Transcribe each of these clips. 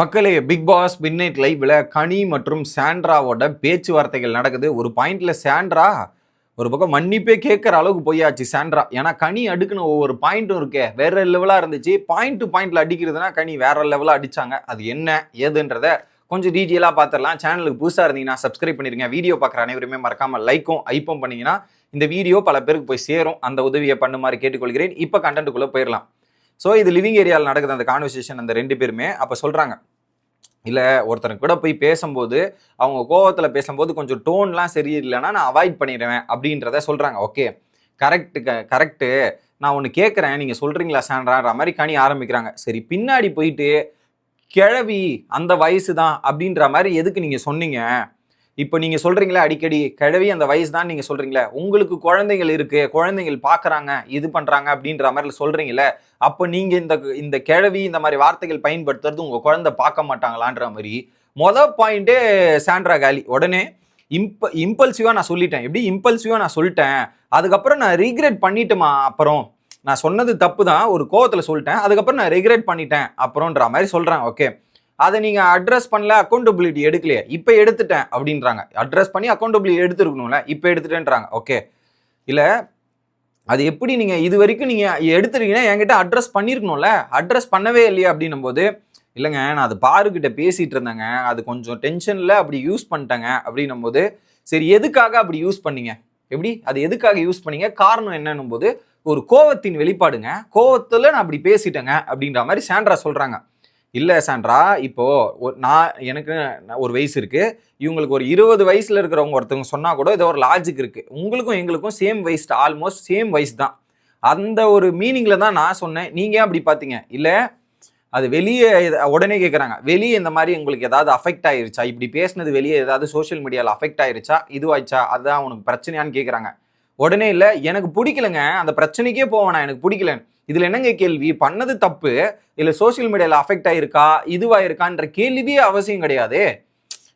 மக்களே big pass midnight லைவ்ல கனி மற்றும் சாண்ட்ராவோட பேச்சுவார்த்தைகள் நடக்குது. ஒரு பாயிண்ட்ல சாண்ட்ரா ஒரு பக்கம் மன்னிப்பே கேட்குற அளவுக்கு போயாச்சு சாண்ட்ரா. ஏன்னா கனி அடுக்குன ஒவ்வொரு பாயிண்ட்டும் இருக்கே. வேற லெவலாக இருந்துச்சு. பாயிண்ட் டு பாயிண்ட்ல அடிக்கிறதுனா கனி வேற லெவலாக அடிச்சாங்க. அது என்ன ஏதுன்றத கொஞ்சம் டீட்டெயிலாக பார்த்துடலாம் சேனலுக்கு புதுசாக இருந்தீங்கன்னா சப்ஸ்கிரைப் பண்ணிருங்க. வீடியோ பார்க்குற அனைவருமே மறக்காம லைக்கும் ஐப்பும் பண்ணிங்கன்னா இந்த வீடியோ பல பேருக்கு போய் சேரும். அந்த உதவியை பண்ணுமாறு கேட்டுக்கொள்கிறேன். இப்போ கண்டென்ட்டுக்குள்ளே போயிடலாம் ஸோ இது லிவிங் ஏரியாவில் நடக்குது அந்த கான்வர்சேஷன் அந்த ரெண்டு பேருமே. அப்போ சொல்கிறாங்க இல்லை ஒருத்தனுக்கு கூட போய் பேசும்போது அவங்க கோவத்தில் பேசும்போது கொஞ்சம் டோன்லாம் சரியில்லைன்னா நான் அவாய்ட் பண்ணிடுவேன் அப்படின்றத சொல்கிறாங்க ஓகே கரெக்டு க கரெக்டு நான் ஒன்று கேட்குறேன் நீங்கள் சொல்கிறீங்களா சாண்ட்ரான்ற மாதிரி கனி ஆரம்பிக்கிறாங்க. சரி பின்னாடி போயிட்டு கிழவி அந்த வயசு தான் அப்படின்ற மாதிரி எதுக்கு நீங்கள் சொன்னீங்க? இப்போ நீங்கள் சொல்கிறீங்களே அடிக்கடி கிழவி அந்த வயசு தான் நீங்கள் சொல்கிறீங்களே உங்களுக்கு குழந்தைகள் இருக்குது குழந்தைகள் பார்க்குறாங்க இது பண்ணுறாங்க அப்படின்ற மாதிரி சொல்கிறீங்களே அப்போ நீங்கள் இந்த இந்த கிழவி இந்த மாதிரி வார்த்தைகள் பயன்படுத்துறது உங்கள் குழந்தை பார்க்க மாட்டாங்களான்ற மாதிரி மொதல் பாயிண்ட்டே சாண்ட்ரா காலி. உடனே இம்ப இம்பல்சிவாக நான் சொல்லிட்டேன். எப்படி? இம்பல்சிவாக நான் சொல்லிட்டேன். அதுக்கப்புறம் நான் ரீக்ரெட் பண்ணிட்டேமா அப்புறம். நான் சொன்னது தப்பு தான் ஒரு கோவத்தில் சொல்லிட்டேன். அதுக்கப்புறம் நான் ரெகுலேட் பண்ணிட்டேன் அப்புறம்ன்ற மாதிரி சொல்கிறேன் ஓகே. அதை நீங்கள் அட்ரஸ் பண்ணல அக்கௌண்டபிலிட்டி எடுக்கலையே. இப்போ எடுத்துட்டேன் அப்படின்றாங்க. அட்ரஸ் பண்ணி அக்கௌண்டபிலிட்டி எடுத்துருக்கணும்ல இப்போ எடுத்துட்டேன்றாங்க. ஓகே இல்லை அது எப்படி நீங்கள் இது வரைக்கும் நீங்கள் எடுத்துருக்கீங்கன்னா என்கிட்ட அட்ரஸ் பண்ணியிருக்கணும்ல அட்ரஸ் பண்ணவே இல்லையா அப்படின்னும் போது இல்லைங்க நான் அது பாருக்கிட்ட பேசிகிட்டு இருந்தேங்க. அது கொஞ்சம் டென்ஷனில் அப்படி யூஸ் பண்ணிட்டேங்க அப்படின்னும் போது சரி எதுக்காக அப்படி யூஸ் பண்ணீங்க? எப்படி? அது எதுக்காக யூஸ் பண்ணீங்க? காரணம் என்னன்னும் போது ஒரு கோவத்தின் வெளிப்பாடுங்க. கோவத்தில் நான் அப்படி பேசிட்டேங்க அப்படின்ற மாதிரி சாண்ட்ரா சொல்கிறாங்க இல்லை சாண்ட்ரா இப்போது ஒரு- நான் எனக்கு ஒரு வயசு இருக்குது இவங்களுக்கு ஒரு இருபது வயசில் இருக்கிறவங்க ஒருத்தவங்க சொன்னால் கூட இது ஒரு லாஜிக் இருக்குது உங்களுக்கும் எங்களுக்கும் சேம் வயசு ஆல்மோஸ்ட் சேம் வயசு தான். அந்த ஒரு மீனிங்கில் தான் நான் சொன்னேன். நீங்கள் ஏன் அப்படி பார்த்தீங்க இல்லை அது வெளியே உடனே கேட்குறாங்க வெளியே இந்த மாதிரி உங்களுக்கு ஏதாவது அஃபெக்ட் ஆயிருச்சா? இப்படி பேசினது வெளியே ஏதாவது சோஷியல் மீடியாவில் அஃபெக்ட் ஆயிருச்சா? இதுவாயிச்சா அதுதான் உனக்கு பிரச்சனையான்னு கேட்குறாங்க உடனே இல்லை எனக்கு பிடிக்கலங்க. அந்த பிரச்சனைக்கே போவேனா எனக்கு பிடிக்கலன்னு. இதில் என்னங்க கேள்வி? பண்ணது தப்பு இல்லை சோஷியல் மீடியாவில் அஃபெக்ட் ஆயிருக்கா இதுவாயிருக்கான்ற கேள்வியே அவசியம் கிடையாது.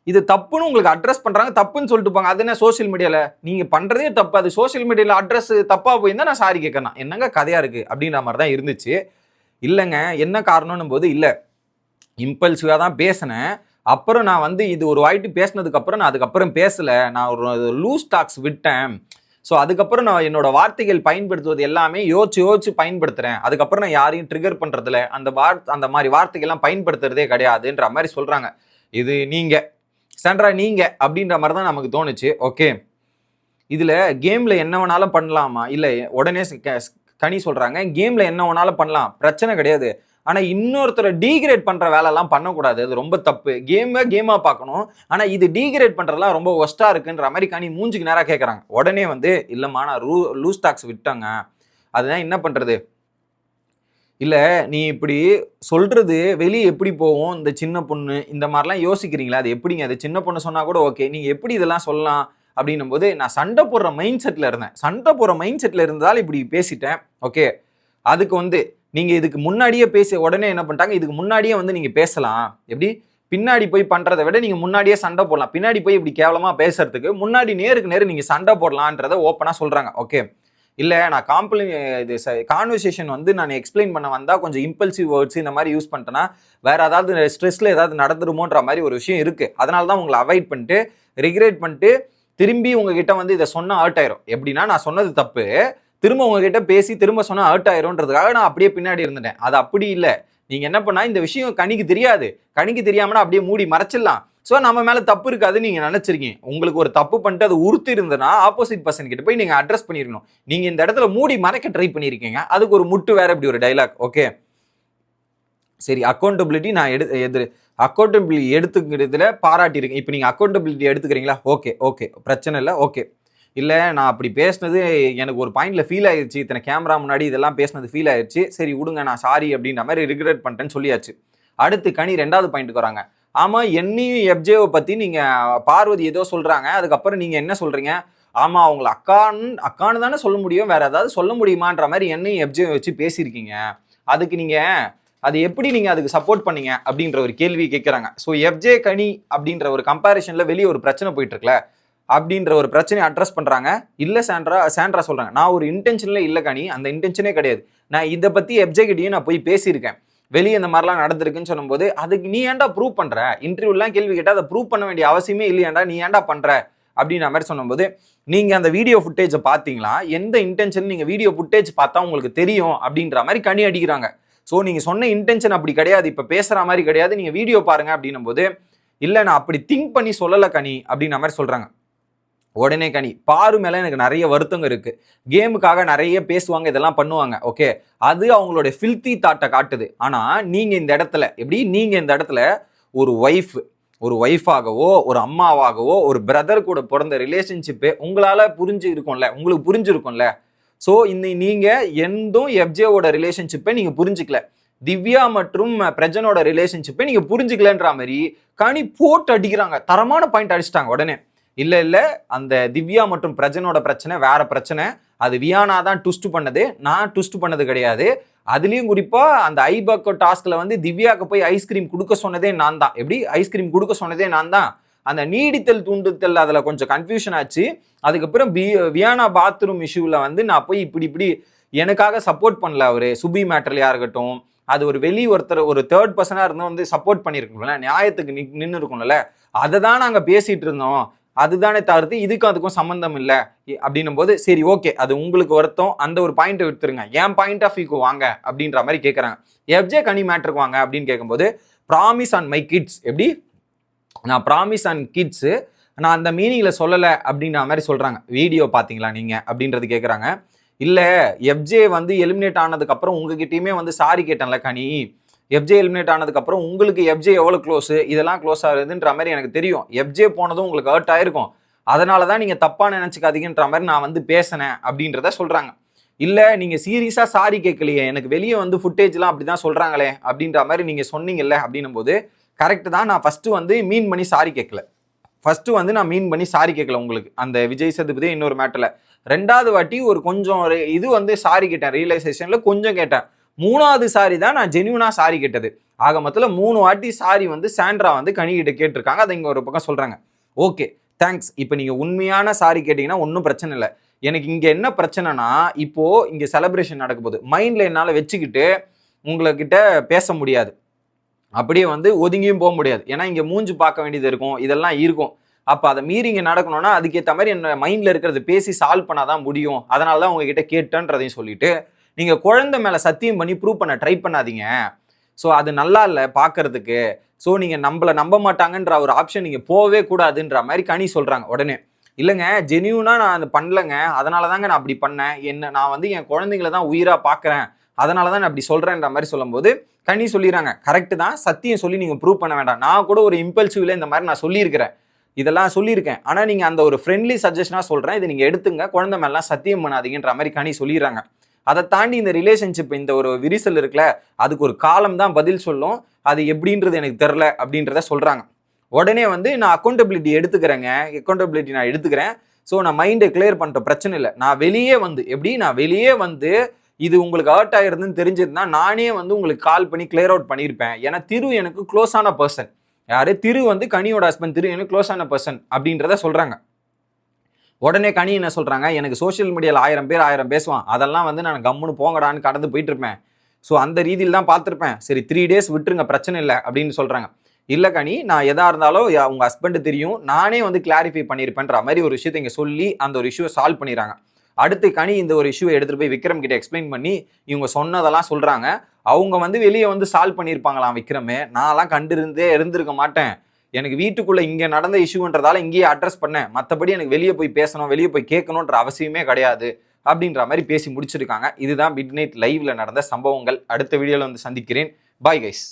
இது தப்புன்னு உங்களுக்கு அட்ரஸ் பண்ணுறாங்க தப்புன்னு சொல்லிட்டு போங்க. அது என்ன சோஷியல் மீடியாவில் நீங்கள் பண்ணுறதே தப்பு. அது சோஷியல் மீடியாவில் அட்ரஸ் தப்பாக போயிருந்தால் நான் சாரி கேட்கணும் என்னங்க கதையாக இருக்குது அப்படின்ற மாதிரி தான் இருந்துச்சு. இல்லைங்க. என்ன காரணம்னும் போது இல்லை. இம்பல்சிவாக தான் பேசினேன். அப்புறம் நான் வந்து இது ஒரு வாய்ட்டு பேசினதுக்கப்புறம் நான் அதுக்கப்புறம் பேசலை. நான் ஒரு லூஸ் டாக்ஸ் விட்டேன். ஸோ அதுக்கப்புறம் நான் என்னோட வார்த்தைகள் பயன்படுத்துவது எல்லாமே யோசிச்சு யோசிச்சு பயன்படுத்துகிறேன் அதுக்கப்புறம் நான் யாரையும் ட்ரிகர் பண்ணுறதுல அந்த வார் அந்த மாதிரி வார்த்தைகள்லாம் பயன்படுத்துறதே கிடையாதுன்ற மாதிரி சொல்கிறாங்க இது நீங்கள் சண்ட்ரா நீங்கள் அப்படின்ற மாதிரி தான் நமக்கு தோணுச்சு. ஓகே இதில் கேமில் என்ன வேணாலும் பண்ணலாமா? இல்லை உடனே க- கனி சொல்கிறாங்க கேமில் என்ன வேணாலும் பண்ணலாம். பிரச்சனை கிடையாது. ஆனால் இன்னொருத்தரை டீக்ரேட் பண்ணுற வேலைலாம் பண்ணக்கூடாது. அது ரொம்ப தப்பு. கேமை கேமாக பார்க்கணும். ஆனால் இது டீக்ரேட் பண்ணுறதுலாம் ரொம்ப ஒஸ்ட்டாக இருக்குன்ற மாதிரி கனி மூஞ்சுக்கு நேராக கேட்குறாங்க உடனே வந்து இல்லைம்மா நான் ரூ லூஸ் டாக்ஸ் விட்டாங்க. அதுதான் என்ன பண்ணுறது இல்லை நீ இப்படி சொல்கிறது வெளியே எப்படி போகும்? இந்த சின்ன பொண்ணு இந்த மாதிரிலாம் யோசிக்கிறீங்களா? அது எப்படிங்க? அது சின்ன பொண்ணு சொன்னால் கூட ஓகே நீங்கள் எப்படி இதெல்லாம் சொல்லலாம்? அப்படின்னும் போது நான் சண்டை போடுற மைண்ட் செட்டில் இருந்தேன். சண்டை போடுற மைண்ட் செட்டில் இருந்ததால் இப்படி பேசிட்டேன். ஓகே அதுக்கு வந்து நீங்கள் இதுக்கு முன்னாடியே பேச உடனே என்ன பண்ணிட்டாங்க? இதுக்கு முன்னாடியே வந்து நீங்கள் பேசலாம். எப்படி? பின்னாடி போய் பண்ணுறத விட நீங்கள் முன்னாடியே சண்டை போடலாம். பின்னாடி போய் இப்படி கேவலமாக பேசுறதுக்கு முன்னாடி நேருக்கு நேரு நீங்கள் சண்டை போடலான்றத ஓப்பனாக சொல்கிறாங்க ஓகே இல்லை நான் காம்ப்ளி இது கான்வர்சேஷன் வந்து நான் எக்ஸ்பிளைன் பண்ண வந்தால் கொஞ்சம் இம்பல்சிவ் வேர்ட்ஸ் இந்த மாதிரி யூஸ் பண்ணிட்டேன்னா வேறு ஏதாவது ஸ்ட்ரெஸ்ஸில் ஏதாவது நடந்துருமோன்ற மாதிரி ஒரு விஷயம் இருக்குது அதனால தான் உங்களை அவாய்ட் பண்ணிட்டு ரிக்ரெட் பண்ணிட்டு திரும்பி உங்ககிட்ட வந்து இதை சொன்னால் ஆர்ட் ஆயிரும். எப்படின்னா நான் சொன்னது தப்பு. திரும்ப உங்ககிட்ட பேசி திரும்ப சொன்னால் ஹர்ட் ஆயிரும்ன்றதுக்காக நான் அப்படியே பின்னாடி இருந்துட்டேன். அது அப்படி இல்லை. நீங்கள் என்ன பண்ணால் இந்த விஷயம் கணிக்கு தெரியாது. கணிக்கு தெரியாமனா அப்படியே மூடி மறைச்சிடலாம். ஸோ நம்ம மேலே தப்பு இருக்காது நீங்கள் நினச்சிருக்கீங்க. உங்களுக்கு ஒரு தப்பு பண்ணிட்டு அது உறுத்து இருந்ததுன்னா ஆப்போசிட் பர்சன் கிட்ட போய் நீங்கள் அட்ரஸ் பண்ணிருக்கணும். நீங்கள் இந்த இடத்துல மூடி மறைக்க ட்ரை பண்ணியிருக்கீங்க அதுக்கு ஒரு முட்டு வேற இப்படி ஒரு டைலாக் ஓகே சரி அக்கௌண்டபிலிட்டி நான் எடு எது அக்கௌண்டபிலிட்டி எடுத்துக்கிறதுல பாராட்டியிருக்கேன் இப்போ நீங்கள் அக்கௌண்டபிலிட்டி எடுத்துக்கிறீங்களா? ஓகே ஓகே பிரச்சனை இல்லை ஓகே இல்லை நான் அப்படி பேசினது எனக்கு ஒரு பாயிண்ட்ல ஃபீல் ஆயிடுச்சு இத்தனை கேமரா முன்னாடி இதெல்லாம் பேசினது ஃபீல் ஆயிடுச்சு சரி விடுங்க நான் சாரி அப்படின்ற மாதிரி ரிக்ரெட் பண்ணிட்டேன்னு சொல்லியாச்சு. அடுத்து கனி ரெண்டாவது பாயிண்ட்டுக்கு வராங்க. ஆமாம் என்னையும் எப்ஜேவை பற்றி நீங்கள் பார்வதி ஏதோ சொல்கிறாங்க அதுக்கப்புறம் நீங்கள் என்ன சொல்கிறீங்க ஆமாம் அவங்கள அக்கான்னு அக்கான்னு தானே சொல்ல முடியும். வேறு ஏதாவது சொல்ல முடியுமான்ற மாதிரி என்னையும் எப்ஜேவை வச்சு பேசியிருக்கீங்க. அதுக்கு நீங்கள் அது எப்படி நீங்கள் அதுக்கு சப்போர்ட் பண்ணீங்க அப்படின்ற ஒரு கேள்வி கேட்குறாங்க ஸோ எஃப்ஜே கனி அப்படின்ற ஒரு கம்பேரிஷனில் வெளியே ஒரு பிரச்சனை போயிட்டுருக்குல அப்படின்ற ஒரு பிரச்சனையை அட்ரஸ் பண்ணுறாங்க இல்லை சாண்ட்ரா சாண்ட்ரா சொல்கிறாங்க நான் ஒரு இன்டென்ஷனில் இல்லை கனி. அந்த இன்டென்ஷனே கிடையாது. நான் இதை பற்றி எப்ஜெகிட்டியும் நான் போய் பேசியிருக்கேன். வெளியே இந்த மாதிரிலாம் நடந்திருக்குன்னு சொல்லும்போது அதுக்கு நீ ஏன்டா ப்ரூவ் பண்ணுற இன்டர்வியூலாம் கேள்வி கேட்டால் அதை ப்ரூவ் பண்ண வேண்டிய அவசியமே இல்லையாண்டா? நீ ஏன்டா பண்ணுற அப்படின்ற மாதிரி சொன்னும்போது நீங்கள் அந்த வீடியோ ஃபுட்டேஜை பார்த்தீங்களா? எந்த இன்டென்ஷன் நீங்கள் வீடியோ ஃபுட்டேஜ் பார்த்தா உங்களுக்கு தெரியும் அப்படின்ற மாதிரி கனி அடிக்கிறாங்க. ஸோ நீங்கள் சொன்ன இன்டென்ஷன் அப்படி கிடையாது. இப்போ பேசுகிற மாதிரி கிடையாது. நீங்கள் வீடியோ பாருங்கள் அப்படின்னும் போது இல்லை நான் அப்படி திங்க் பண்ணி சொல்லலை கனி அப்படின்ற மாதிரி சொல்கிறாங்க உடனே கனி பாரு மேலே எனக்கு நிறைய வருத்தங்க இருக்கு. கேமுக்காக நிறைய பேசுவாங்க இதெல்லாம் பண்ணுவாங்க ஓகே அது அவங்களோட ஃபில்த்தி தாட்டை காட்டுது. ஆனால் நீங்கள் இந்த இடத்துல எப்படி? நீங்கள் இந்த இடத்துல ஒரு ஒய்ஃப் ஒரு ஒய்ஃபாகவோ ஒரு அம்மாவாகவோ ஒரு பிரதர் கூட பிறந்த ரிலேஷன்ஷிப்பு உங்களால் புரிஞ்சு இருக்கும்ல உங்களுக்கு புரிஞ்சிருக்கும்ல ஸோ இந்த நீங்கள் எந்தும் எஃப்ஜேவோட ரிலேஷன்ஷிப்பை நீங்கள் புரிஞ்சுக்கல. திவ்யா மற்றும் பிரஜனோட ரிலேஷன்ஷிப்பை நீங்கள் புரிஞ்சிக்கலன்ற மாதிரி கனி போட்டு அடிக்கிறாங்க. தரமான பாயிண்ட் அடிச்சிட்டாங்க உடனே. இல்லை இல்லை அந்த திவ்யா மற்றும் பிரஜனோட பிரச்சனை வேற பிரச்சனை. அது வியானா தான் ட்விஸ்ட் பண்ணது. நான் ட்விஸ்ட் பண்ணது கிடையாது. அதுலேயும் குறிப்பாக அந்த ஐபக்கோ டாஸ்கில் வந்து திவ்யாவுக்கு போய் ஐஸ்கிரீம் கொடுக்க சொன்னதே நான் தான். எப்படி? ஐஸ்கிரீம் கொடுக்க சொன்னதே நான் தான். அந்த நீடித்தல் தூண்டுத்தல் அதில் கொஞ்சம் கன்ஃபியூஷன் ஆச்சு. அதுக்கப்புறம் பி வியானா பாத்ரூம் இஷ்யூவில் வந்து நான் போய் இப்படி இப்படி எனக்காக சப்போர்ட் பண்ணல அவர். சுபி மேட்டர்லையாக இருக்கட்டும். அது ஒரு வெளி ஒருத்தர் ஒரு தேர்ட் பர்சனாக இருந்தால் வந்து சப்போர்ட் பண்ணியிருக்கோம்ல நியாயத்துக்கு நின்று இருக்கணும்ல அதை தான் நாங்கள் பேசிகிட்டு இருந்தோம். அதுதானே தவிர்த்து இதுக்கும் அதுக்கும் சம்மந்தம் இல்லை. அப்படின்னும் போது சரி ஓகே அது உங்களுக்கு வருத்தம் அந்த ஒரு பாயிண்ட்டை எடுத்துருங்க. என் பாயிண்ட் ஆஃப் வியூக்கு வாங்க? அப்படின்ற மாதிரி கேட்குறாங்க எஃப்ஜே கனி மேட்ருக்கு வாங்க அப்படின்னு கேட்கும்போது ப்ராமிஸ் ஆன் மை கிட்ஸ் எப்படி? நான் ப்ராமிஸ் அண்ட் கிட்ஸு நான் அந்த மீனிங்கில் சொல்லலை அப்படின்ற மாதிரி சொல்கிறாங்க வீடியோ பார்த்தீங்களா நீங்கள் அப்படின்றது கேட்குறாங்க இல்லை எஃப்ஜே வந்து எலிமினேட் ஆனதுக்கப்புறம் உங்ககிட்டயுமே வந்து சாரி கேட்டேன்ல கனி. எஃப்ஜே எலிமினேட் ஆனதுக்கப்புறம் உங்களுக்கு எஃப்ஜே எவ்வளோ க்ளோஸு இதெல்லாம் க்ளோஸ் ஆகுதுன்ற மாதிரி எனக்கு தெரியும். எஃப்ஜே போனதும் உங்களுக்கு ஹர்ட் ஆயிருக்கும். அதனால தான் நீங்கள் தப்பாக நினச்சிக்காதீங்கன்ற மாதிரி நான் வந்து பேசினேன் அப்படின்றத சொல்கிறாங்க இல்லை நீங்கள் சீரியஸாக சாரி கேட்கலையே. எனக்கு வெளியே வந்து ஃபுட்டேஜ்லாம் அப்படி தான் சொல்கிறாங்களே அப்படின்ற மாதிரி நீங்கள் சொன்னீங்கல்ல அப்படின்னும் போது கரெக்டு தான். நான் ஃபஸ்ட்டு வந்து மீன் பண்ணி சாரி கேட்கல. ஃபஸ்ட்டு வந்து நான் மீன் பண்ணி சாரி கேட்கல உங்களுக்கு. அந்த விஜய் சதுபதி இன்னொரு மேட்டரில் ரெண்டாவது வாட்டி ஒரு கொஞ்சம் இது வந்து சாரி கேட்டேன். ரியலைசேஷனில் கொஞ்சம் கேட்டேன். மூணாவது சாரி தான் நான் ஜென்யூனாக சாரி கேட்டது. ஆக மொத்தத்தில் மூணு வாட்டி சாரி வந்து சாண்ட்ரா வந்து கணிகிட்ட கேட்டிருக்காங்க. அதை இங்கே ஒரு பக்கம் சொல்கிறாங்க ஓகே தேங்க்ஸ் இப்போ நீங்கள் உண்மையான சாரி கேட்டிங்கன்னா ஒன்றும் பிரச்சனை இல்லை. எனக்கு இங்கே என்ன பிரச்சனைனா இப்போது இங்கே செலப்ரேஷன் நடக்க போகுது. மைண்டில் என்னால் வச்சுக்கிட்டு உங்கள்கிட்ட பேச முடியாது. அப்படியே வந்து ஒதுங்கியும் போக முடியாது. ஏன்னா இங்கே மூஞ்சி பார்க்க வேண்டியது இருக்கும். இதெல்லாம் இருக்கும். அப்போ அதை மீறி இங்கே நடக்கணும்னா அதுக்கேற்ற மாதிரி என்னோட மைண்டில் இருக்கிறது பேசி சால்வ் பண்ணாதான் முடியும். அதனால தான் உங்ககிட்ட கேட்டேன்றதையும் சொல்லிட்டு நீங்கள் குழந்தை மேலே சத்தியம் பண்ணி ப்ரூவ் பண்ண ட்ரை பண்ணாதீங்க. ஸோ அது நல்லா இல்லை பார்க்கறதுக்கு ஸோ நீங்கள் நம்மளை நம்ப மாட்டாங்கன்ற ஒரு ஆப்ஷன் நீங்கள் போகவே கூடாதுன்ற மாதிரி கனி சொல்கிறாங்க உடனே. இல்லைங்க ஜெனியூனாக நான் அது பண்ணலைங்க. அதனால தாங்க நான் அப்படி பண்ணேன். என்ன நான் வந்து என் குழந்தைங்கள தான் உயிராக பார்க்குறேன் அதனால தான் நான் அப்படி சொல்கிறேன்ற மாதிரி சொல்லும்போது கனி சொல்லிடுறாங்க. கரெக்டு தான். சத்தியம் சொல்லி நீங்கள் ப்ரூவ் பண்ண வேண்டாம். நான் கூட ஒரு இம்பல்சிவ்ல இந்த மாதிரி நான் சொல்லியிருக்கிறேன். இதெல்லாம் சொல்லியிருக்கேன். ஆனால் நீங்கள் அந்த ஒரு ஃப்ரெண்ட்லி சஜஷனாக சொல்கிறேன் இதை நீங்கள் எடுத்துங்க. குழந்தை மேலாம் சத்தியம் பண்ணாதீங்கன்ற மாதிரி கனி சொல்லிடுறாங்க. அதை தாண்டி இந்த ரிலேஷன்ஷிப் இந்த ஒரு விரிசல் இருக்குல்ல அதுக்கு ஒரு காலம் தான் பதில் சொல்லும். அது எப்படின்றது எனக்கு தெரில அப்படின்றத சொல்கிறாங்க உடனே வந்து நான் அக்கௌண்டபிலிட்டி எடுத்துக்கிறேங்க. அக்கௌண்டபிலிட்டி நான் எடுத்துக்கிறேன். ஸோ நான் மைண்டை கிளியர் பண்ணுற பிரச்சனை இல்லை. நான் வெளியே வந்து எப்படி? நான் வெளியே வந்து இது உங்களுக்கு ஹர்ட் ஆகிருதுன்னு தெரிஞ்சிருந்தா நானே வந்து உங்களுக்கு கால் பண்ணி கிளியர் அவுட் பண்ணியிருப்பேன். ஏன்னா திரு எனக்கு க்ளோஸான பர்சன் யார்? திரு வந்து கனியோட ஹஸ்பண்ட் திரு எனக்கு க்ளோஸான பர்சன் அப்படின்றத சொல்கிறாங்க உடனே கனி என்ன சொல்கிறாங்க எனக்கு சோஷியல் மீடியாவில் ஆயிரம் பேர் ஆயிரம் பேசுவான். அதெல்லாம் வந்து நான் கம்முன்னு போங்கடான்னு கடந்து போயிட்டு இருப்பேன் ஸோ அந்த ரீதியில் தான் பார்த்துருப்பேன். சரி த்ரீ டேஸ் விட்டுருங்க பிரச்சனை இல்லை அப்படின்னு சொல்கிறாங்க இல்லை கனி நான் எதாக இருந்தாலும் உங்கள் ஹஸ்பண்டு ஹஸ்பண்ட் தெரியும். நானே வந்து கிளாரிஃபை பண்ணியிருப்பேன்ற மாதிரி ஒரு விஷயத்தை இங்கே சொல்லி அந்த ஒரு இஷ்யூவை சால்வ் பண்ணிடுறாங்க. அடுத்து கனி இந்த ஒரு இஷ்யூவை எடுத்துகிட்டு போய் விக்ரம் கிட்ட எக்ஸ்பிளைன் பண்ணி இவங்க சொன்னதெல்லாம் சொல்கிறாங்க அவங்க வந்து வெளியே வந்து சால்வ் பண்ணியிருப்பாங்களாம் விக்ரமே. நான்லாம் கண்டிருந்தே இருந்திருக்க மாட்டேன். எனக்கு வீட்டுக்குள்ள இங்கே நடந்த இஷ்யூன்றதால இங்கேயே அட்ரஸ் பண்ணேன் மற்றபடி எனக்கு வெளியே போய் பேசணும் வெளியே போய் கேட்கணுன்ற அவசியமே கிடையாது. அப்படின்ற மாதிரி பேசி முடிச்சிருக்காங்க. இதுதான் மிட் நைட் லைவ்ல நடந்த சம்பவங்கள். அடுத்த வீடியோவில் வந்து சந்திக்கிறேன். Bye guys